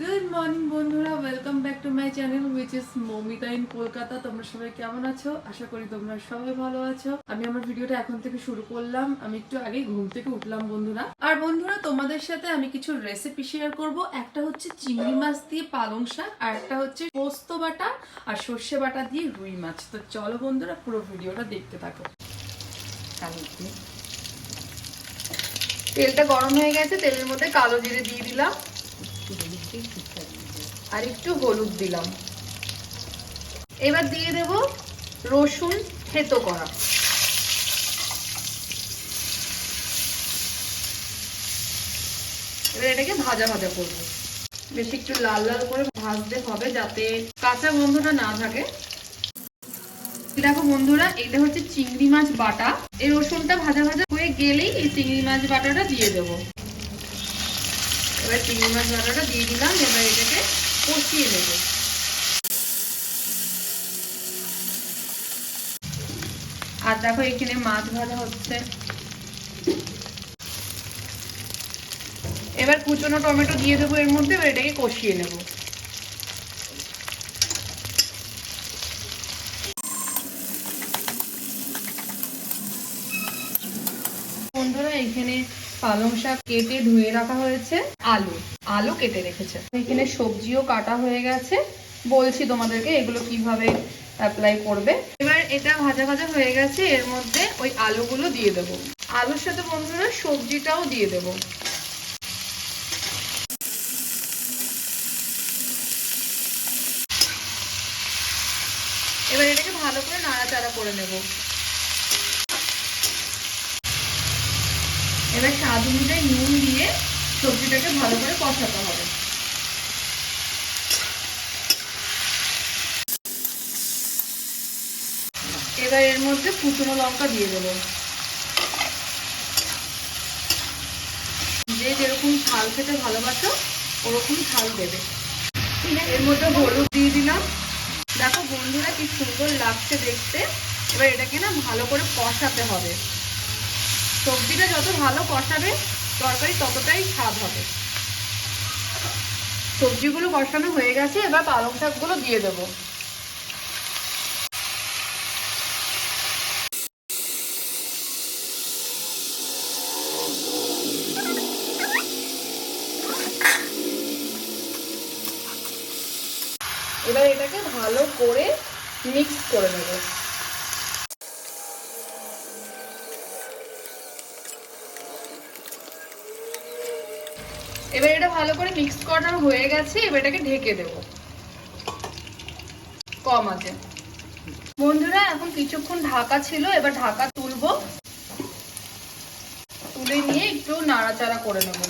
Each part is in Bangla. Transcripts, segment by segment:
গুড মর্নিং বন্ধুরা welcome back to my channel which is Mamita in Kolkata. তোমরা সবাই কেমন আছো? আশা করি তোমরা সবাই ভালো আছো। আমি আমার ভিডিওটা এখন থেকে শুরু করলাম। আমি একটু আগেই ঘুম থেকে উঠলাম, বন্ধুরা। আর বন্ধুরা, তোমাদের সাথে আমি কিছু রেসিপি শেয়ার করব। একটা হচ্ছে চিংড়ি মাছ দিয়ে পালং শাক, আর একটা হচ্ছে পোস্ত বাটা আর সর্ষে বাটা দিয়ে রুই মাছ। তো চলো বন্ধুরা, পুরো ভিডিওটা দেখতে থাকো। তেলটা গরম হয়ে গেছে, তেলের মধ্যে কালো জিরে দিয়ে দিলাম। আর একটু হলুদ দিলাম। এবার দিয়ে দেব রসুন থেতো করা। এবার এটাকে ভাজা ভাজা করব। বেশি একটু লাল লাল করে ভাজতে হবে যাতে কাঁচা গন্ধটা না থাকে। দেখো বন্ধুরা, এটা হচ্ছে চিংড়ি মাছ বাটা। এই রসুনটা ভাজা ভাজা হয়ে গেলেই এই চিংড়ি মাছ বাটাটা দিয়ে দেবো। এবার চিংড়ি মাছ বাটাটা দিয়ে দিলাম, এবার এটাকে কষিয়ে নেব। আর দেখো এখানে মাছ ভাজা হচ্ছে। এবার কুচনো টমেটো দিয়ে দেবো এর মধ্যে, এবার এটাকে কষিয়ে নেব। বন্ধুরা, এখানে পালং শাক কেটে ধুয়ে রাখা হয়েছে আলু। আলু কেটে রেখেছে। এখানে সবজিও কাটা হয়ে গেছে। বলছি তোমাদেরকে, এগুলো কীভাবে অ্যাপ্লাই করবে? এবার এটা ভাজা ভাজা হয়ে গেছে, এর মধ্যে ওই আলুগুলো দিয়ে দেবো। আলুর সাথে বন্ধুরা সবজিটাও দিয়ে দেবো। এবার এটাকে ভালো করে নাড়াচাড়া করে নেব। এবার স্বাদ অনুযায়ী নুন দিয়ে সবজিটাকে ভালো করে কষাতে হবে। এবার এর মধ্যে কুচনো লঙ্কা দিয়ে দেবো। যে যেরকম ঝাল খেতে ভালোবাসো, ওরকম ঝাল দেবে। এর মধ্যে হলুদ দিয়ে দিলাম। দেখো বন্ধুরা কি সুন্দর লাগছে দেখতে। এবার এটাকে না ভালো করে কষাতে হবে। সবজিটা যত ভালো কষাবে তরকারি ততটাই স্বাদ হবে। সবজিগুলো কষানো হয়ে গেছে, এবার পালং শাকগুলো দিয়ে দেবো। এবার এটাকে ভালো করে মিক্স করে নেব। ভালো করে মিক্স করা হয়ে গেছে, এবার এটাকে ঢেকে দেব। কম আছে। বন্ধুরা, এখন কিছুক্ষণ ঢাকা ছিল, এবার ঢাকা তুলবো। তুলে নিয়ে একটু নাড়াচাড়া করে নেব।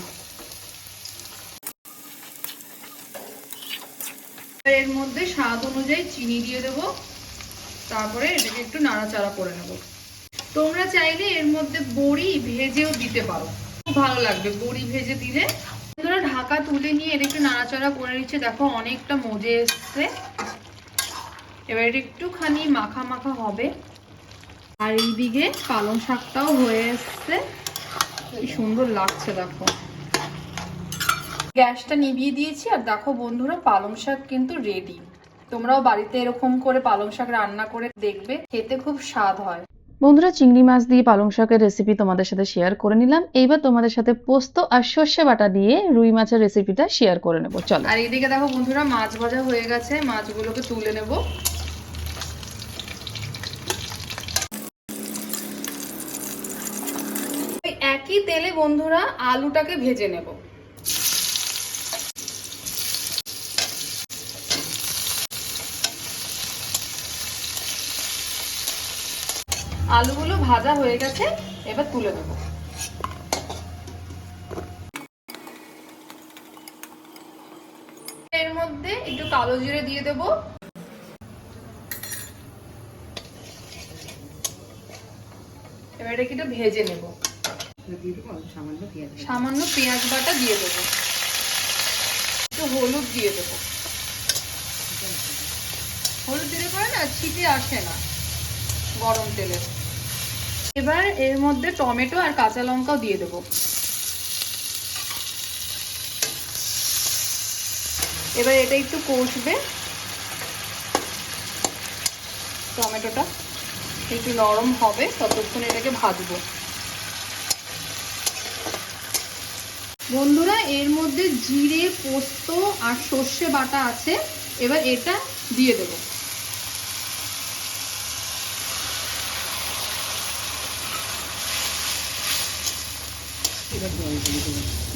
এর মধ্যে স্বাদ অনুযায়ী চিনি দিয়ে দেবো। তারপরে এটাকে একটু নাড়াচাড়া করে নেব। তোমরা চাইলে এর মধ্যে বড়ি ভেজেও দিতে পারো। খুব ভালো লাগবে বড়ি ভেজে দিলে। ঢাকা তুলে নিয়ে এটা একটু নাড়াচাড়া করে নিচ্ছে। দেখো অনেকটা মজে এসছে। এবার এটা একটুখানি মাখা মাখা হবে। আর এইদিকে পালং শাকটাও হয়ে এসছে। সুন্দর লাগছে, দেখো। গ্যাসটা নিভিয়ে দিয়েছি, আর দেখো বন্ধুরা, পালং শাক কিন্তু রেডি তোমরাও বাড়িতে এরকম করে পালং শাক রান্না করে দেখবে, খেতে খুব স্বাদ হয়। বন্ধুরা, চিংড়ি মাছ দিয়ে পালং শাকের রেসিপি তোমাদের সাথে শেয়ার করে নিলাম। এইবার তোমাদের সাথে পোস্ত আর সর্ষে বাটা দিয়ে রুই মাছের রেসিপিটা শেয়ার করে নেব। চলো। আর এইদিকে দেখো বন্ধুরা, মাছ ভাজা হয়ে গেছে। মাছগুলোকে তুলে নেব। একই তেলে বন্ধুরা আলুটাকে ভেজে নেব। আলুগুলো ভাজা হয়ে গেছে, এবার তুলে দেবো এর মধ্যে একটু কালো জিরে দিয়ে দেব। এবার এটাকে একটু ভেজে নেব। সামান্য পেঁয়াজ বাটা দিয়ে দেবো। একটু হলুদ দিয়ে দেবো। হলুদ দিলে পরে না ছিটে আসে না গরম তেলে। এবার এর মধ্যে টমেটো আর কাঁচা লঙ্কাও দিয়ে দেবো। এবার এটা একটু কষবে। টমেটোটা একটু নরম হবে, ততক্ষণ এটাকে ভাজবো। বন্ধুরা, এর মধ্যে জিরে, পোস্ত আর সর্ষে বাটা আছে। এবার এটা দিয়ে দেবো।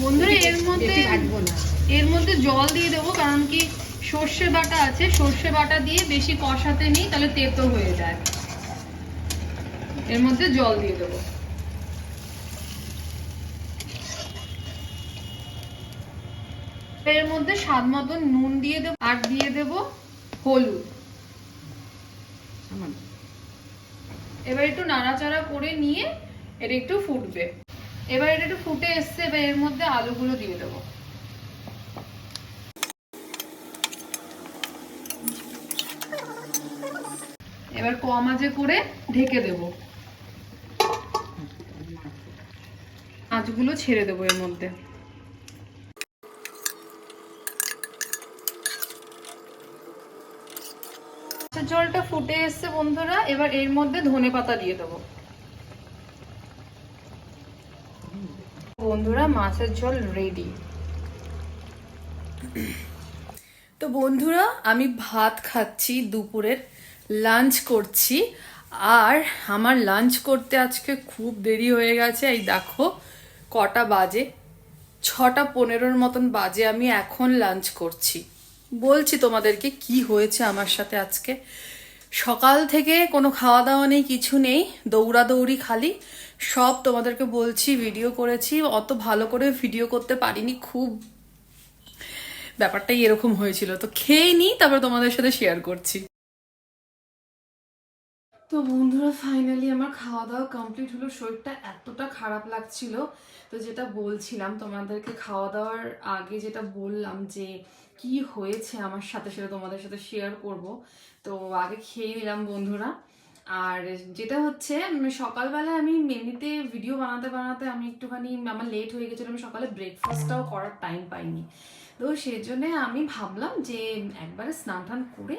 বন্ধুরা এর মধ্যে এর মধ্যে জল দিয়ে দেবো কারণ কি সর্ষে বাটা আছে। সর্ষে বাটা দিয়ে বেশি কষাতে নেই তাহলে তেতো হয়ে যায়। এর মধ্যে জল দিয়ে দেবো। এর মধ্যে স্বাদ মতন নুন দিয়ে দেবো আর দিয়ে দেবো হলুদ। এবার একটু নাড়াচাড়া করে নিয়ে এটা একটু ফুটবে। এবার এটা একটু ফুটে এসছে, এবার এর মধ্যে আলুগুলো দিয়ে দেবো। এবার কম আঁচে করে ঢেকে দেব। মাছগুলো ছেড়ে দেবো এর মধ্যে। জলটা ফুটে এসছে বন্ধুরা, এবার এর মধ্যে ধনে পাতা দিয়ে দেবো। বন্ধুরা, মাছের ঝোল রেডি তো বন্ধুরা, আমি ভাত খাচ্ছি, দুপুরের লাঞ্চ করছি। আর আমার লাঞ্চ করতে আজকে খুব দেরি হয়ে গেছে। এই দেখো, কটা বাজে? ছটা পনেরোর মতন বাজে আমি এখন লাঞ্চ করছি। বলছি তোমাদেরকে কি হয়েছে আমার সাথে আজকে? সকাল থেকে কোনো খাওয়া দাওয়া নেই, কিছু নেই, দৌড়াদৌড়ি খালি। সব তোমাদেরকে বলছি ভিডিও করেছি, অত ভালো করে ভিডিও করতে পারিনি, খুব ব্যাপারটাই এরকম হয়েছিল। তো খেয়ে নিই তারপর তোমাদের সাথে শেয়ার করছি। তো বন্ধুরা ফাইনালি আমার খাওয়া দাওয়া কমপ্লিট হলো। শরীরটা এতটা খারাপ লাগছিল, তো যেটা বলছিলাম তোমাদেরকে খাওয়া দাওয়ার আগে যেটা বললাম যে, কি হয়েছে আমার সাথে সেটা তোমাদের সাথে শেয়ার করব। তো আগে খেয়ে নিলাম বন্ধুরা। আর যেটা হচ্ছে সকালবেলা আমি এমনিতে ভিডিও বানাতে বানাতে আমি একটুখানি, আমার লেট হয়ে গেছিল, আমি সকালে ব্রেকফাস্টটাও করার টাইম পাইনি। তো সেই জন্যে আমি ভাবলাম যে একবারে স্নান টান করে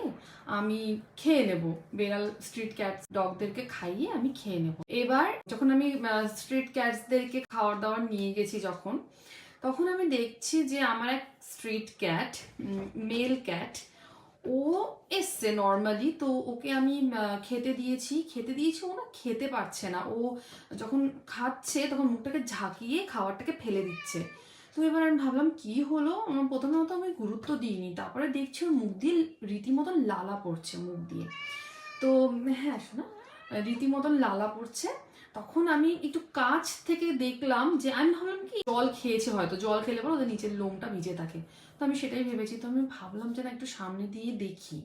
আমি খেয়ে নেব। বেড়াল স্ট্রিট ক্যাটস ডগদেরকে খাইয়ে আমি খেয়ে নেব। এবার যখন আমি স্ট্রিট ক্যাটসদেরকে খাওয়ার দাওয়ার নিয়ে গেছি যখন, তখন আমি দেখছি যে আমার এক স্ট্রিট ক্যাট মেল ক্যাট ও এসছে নর্মালি তো ওকে আমি খেতে দিয়েছি। খেতে দিয়েছি ও না খেতে পারছে না। ও যখন খাচ্ছে তখন মুখটাকে ঝাঁকিয়ে খাবারটাকে ফেলে দিচ্ছে। তো এবার আমি ভাবলাম, কি হলো? আমার প্রথমত আমি গুরুত্ব দিইনি। তারপরে দেখছি ওর মুখ দিয়ে রীতিমতন লালা পড়ছে মুখ দিয়ে। তো হ্যাঁ শোনা, রীতিমতন লালা পড়ছে। তখন আমি একটু কাছ থেকে দেখলাম যে আমি ভাবলাম কি, জল খেয়েছে হয়তো, জল খেলে পর ওদের নিচের লোমটা ভিজে থাকে। তো আমি সেটাই ভেবেছি, তো আমি ভাবলাম যে না, একটু সামনে দিয়ে দেখি।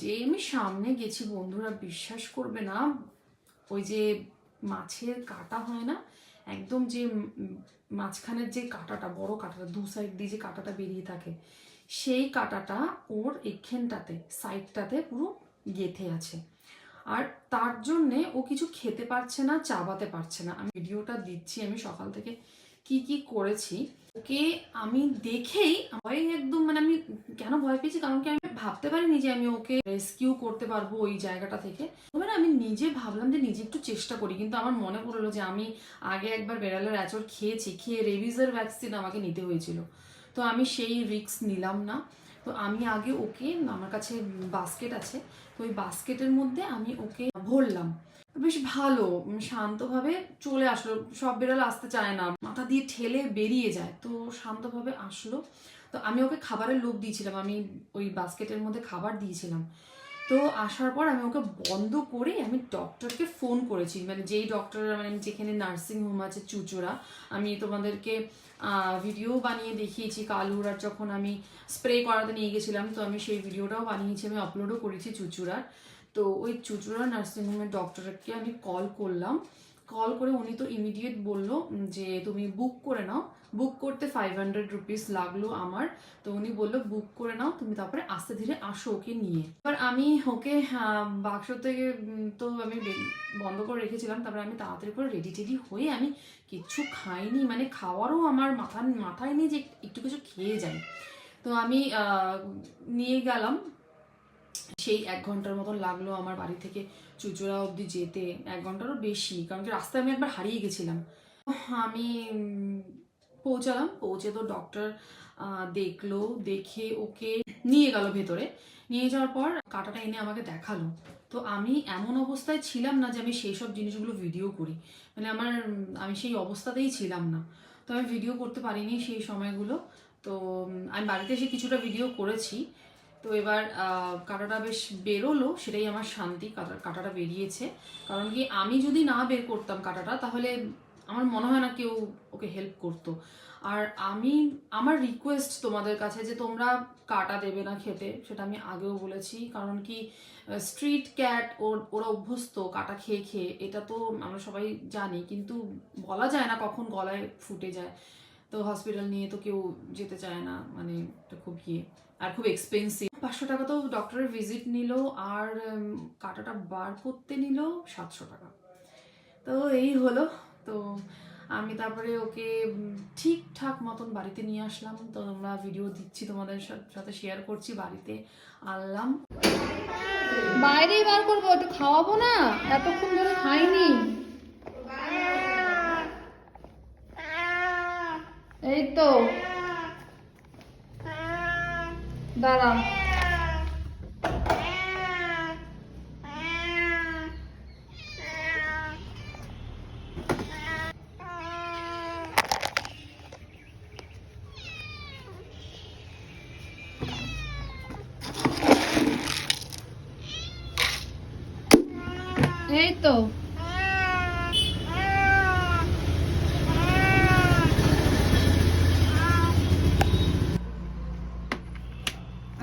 যে আমি সামনে গেছি, বন্ধুরা বিশ্বাস করবে না, ওই যে মাছের কাটা হয় না, একদম যে মাঝখানের যে কাঁটাটা, বড় কাঁটাটা, দু সাইড দিয়ে যে কাঁটাটা বেরিয়ে থাকে, সেই কাঁটাটা ওর এখানটাতে সাইডটাতে পুরো গেথে আছে। আর তার জন্যে ও কিছু খেতে পারছে না, চাবাতে পারছে না। আমি ভিডিওটা দিচ্ছি, আমি সকাল থেকে কি কি করেছি, ওকে আমি দেখেই ভয় একদম মানে আমি কেন ভয় পেয়েছি? কারণ কি আমি ভাবতে পারিনি যে আমি ওকে রেস্কিউ করতে পারব ওই জায়গাটা থেকে। তবে আমি নিজে ভাবলাম যে নিজে একটু চেষ্টা করি, কিন্তু আমার মনে পড়ল যে আমি আগে একবার বেড়ালের আচর খেয়েছি, খেয়ে রেভিজার ভ্যাকসিন আমাকে নিতে হয়েছিল। তো আমি সেই রিস্ক নিলাম না। তো আমি আগে ওকে, আমার কাছে বাস্কেট আছে, তো ওই বাস্কেটের মধ্যে আমি ওকে ভরলাম। বেশ ভালো, শান্তভাবে চলে আসলো, সব বিড়াল আসতে চায় না, মাথা দিয়ে ঠেলে বেরিয়ে যায়, তো শান্তভাবে আসলো। তো আমি ওকে খাবারের লোভ দিয়েছিলাম, আমি ওই বাস্কেটের মধ্যে খাবার দিয়েছিলাম। তো আসার পর আমি ওকে বন্ধ করে আমি ডক্টরকে ফোন করেছি। মানে যেই ডক্টর মানে যেখানে নার্সিং হোম আছে চুচুড়া, আমি তোমাদেরকে ভিডিও বানিয়ে দেখিয়েছি। কালুরার যখন আমি স্প্রে করাতে নিয়ে গেছিলাম, তো আমি সেই ভিডিওটাও বানিয়েছি, আমি আপলোডও করেছি চুচুড়ার। তো ওই চুচুড়া নার্সিংহোমের ডক্টরকে আমি কল করলাম। কল করে উনি তো ইমিডিয়েট বলল যে তুমি বুক করে নাও। বুক করতে ফাইভ হান্ড্রেড রুপিস লাগল আমার। তো উনি বলল বুক করে নাও, তুমি তারপরে আস্তে ধীরে আসো ওকে নিয়ে। এবার আমি ওকে বাক্স থেকে তো আমি বন্ধ করে রেখেছিলাম। তারপরে আমি তাড়াতাড়ি করে রেডি টেডি হয়ে আমি কিচ্ছু খাইনি। মানে খাওয়ারও আমার মাথা, মাথায় নেই যে একটু কিছু খেয়ে যাই। তো আমি নিয়ে গেলাম। সেই এক ঘণ্টার মতন লাগল আমার বাড়ি থেকে চুচুড়া অবধি যেতে। এক ঘন্টারও বেশি, কারণ কি রাস্তায় আমি একবার হারিয়ে গেছিলাম। আমি পৌঁছালাম, পৌঁছে তো ডক্টর দেখল, দেখে ওকে নিয়ে গেল ভেতরে। নিয়ে যাওয়ার পর কাটাটা এনে আমাকে দেখাল। তো আমি এমন অবস্থায় ছিলাম না যে আমি সেই সব জিনিসগুলো ভিডিও করি। মানে আমার, আমি সেই অবস্থাতেই ছিলাম না। তো আমি ভিডিও করতে পারিনি সেই সময়গুলো। তো আমি বাড়িতে এসে কিছুটা ভিডিও করেছি। তো এবার কাঁটাটা বেশ বেরোলো, সেটাই আমার শান্তি। কাটা, কাঁটাটা বেরিয়েছে। কারণ কি আমি যদি না বের করতাম কাঁটাটা, তাহলে আমার মনে হয় না কেউ ওকে হেল্প করতো। আর আমি, আমার রিকোয়েস্ট তোমাদের কাছে যে তোমরা কাটা দেবে না খেতে, সেটা আমি আগেও বলেছি। কারণ কি স্ট্রিট ক্যাট ওর, ওরা অভ্যস্ত কাটা খেয়ে খেয়ে, এটা তো আমরা সবাই জানি। কিন্তু বলা যায় না কখন গলায় ফুটে যায়। তো হসপিটাল নিয়ে তো কেউ যেতে চায় না। মানে এটা খুব ইয়ে। আর খুব এক্সপেন্সিভ পাঁচশো টাকা তো ডক্টরের ভিজিট নিল আর কাটাটা বার করতে নিল সাতশো টাকা। তো এই হলো তো আমি তারপরে ওকে ঠিকঠাক মতন বাড়িতে নিয়ে আসলাম। তো আমরা ভিডিও দিচ্ছি তোমাদের সাথে শেয়ার করছি বাড়িতে। আনলাম। বাইরেই বার করব, একটু খাওয়াবো না? এতক্ষণ ধরে খাইনি। এই তো। দাঁড়া তো?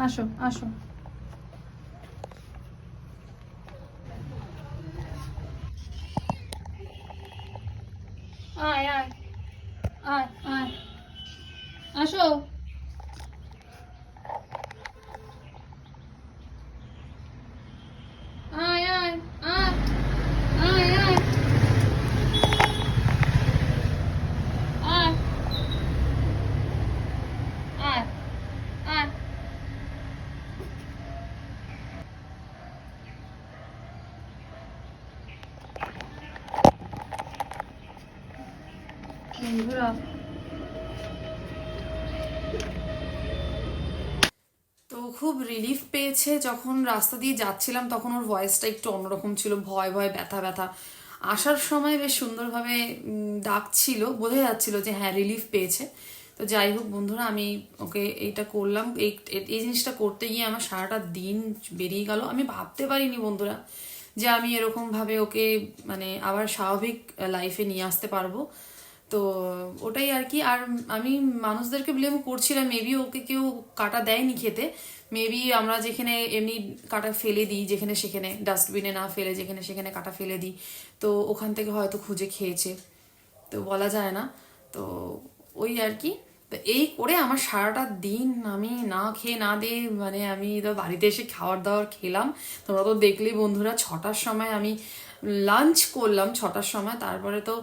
আসো আসো। খুব রিলিফ পেয়েছে। যখন রাস্তা দিয়ে যাচ্ছিলাম, তখন ওর ভয়েসটা একটু অন্যরকম ছিল, ভয় ভয়, ব্যথা ব্যথা। আসার সময় বেশ সুন্দরভাবে ডাকছিল, বোঝা যাচ্ছিল যে হ্যাঁ রিলিফ পেয়েছে। তো যাই হোক বন্ধুরা, আমি ওকে এইটা করলাম। এই এই জিনিসটা করতে গিয়ে আমার সারাটা দিন বেরিয়ে গেল। আমি ভাবতে পারিনি বন্ধুরা যে আমি এরকমভাবে ওকে মানে আবার স্বাভাবিক লাইফে নিয়ে আসতে পারব। তো ওটাই আর কি। আর আমি মানুষদেরকে ব্লেম করছিলাম। মেবি ওকে কেউ কাটা দেয়নি খেতে। মেবি আমরা যেখানে এমনি কাটা ফেলে দিই, যেখানে সেখানে ডাস্টবিনে না ফেলে, যেখানে সেখানে কাটা ফেলে দিই, তো ওখান থেকে হয়তো খুঁজে খেয়েছে। তো বলা যায় না। তো ওই আর কি। তো এই করে আমার সারাটা দিন আমি না খেয়ে না দিয়ে মানে আমি তো বাড়িতে এসে খাওয়ার দাওয়ার খেলাম। তোমরা তো দেখলেই বন্ধুরা, ছটার সময় আমি লাঞ্চ করলাম, ছটার সময়। তারপরে তো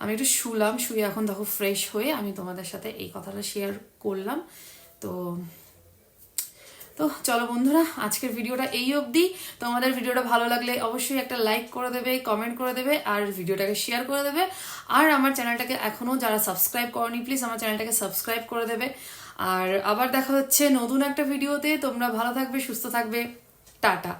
আমি একটু শুলাম, শুয়ে এখন দেখো ফ্রেশ হয়ে আমি তোমাদের সাথে এই কথাটা শেয়ার করলাম। তো তো চলো বন্ধুরা, আজকের ভিডিওটা এই অবধি। তোমাদের ভিডিওটা ভালো লাগলে অবশ্যই একটা লাইক করে দেবে কমেন্ট করে দেবে, আর ভিডিওটাকে শেয়ার করে দেবে। আর আমার চ্যানেলটাকে এখনও যারা সাবস্ক্রাইব করনি প্লিজ আমার চ্যানেলটাকে সাবস্ক্রাইব করে দেবে। আর আবার দেখা হচ্ছে নতুন একটা ভিডিওতে। তোমরা ভালো থাকবে, সুস্থ থাকবে। টাটা।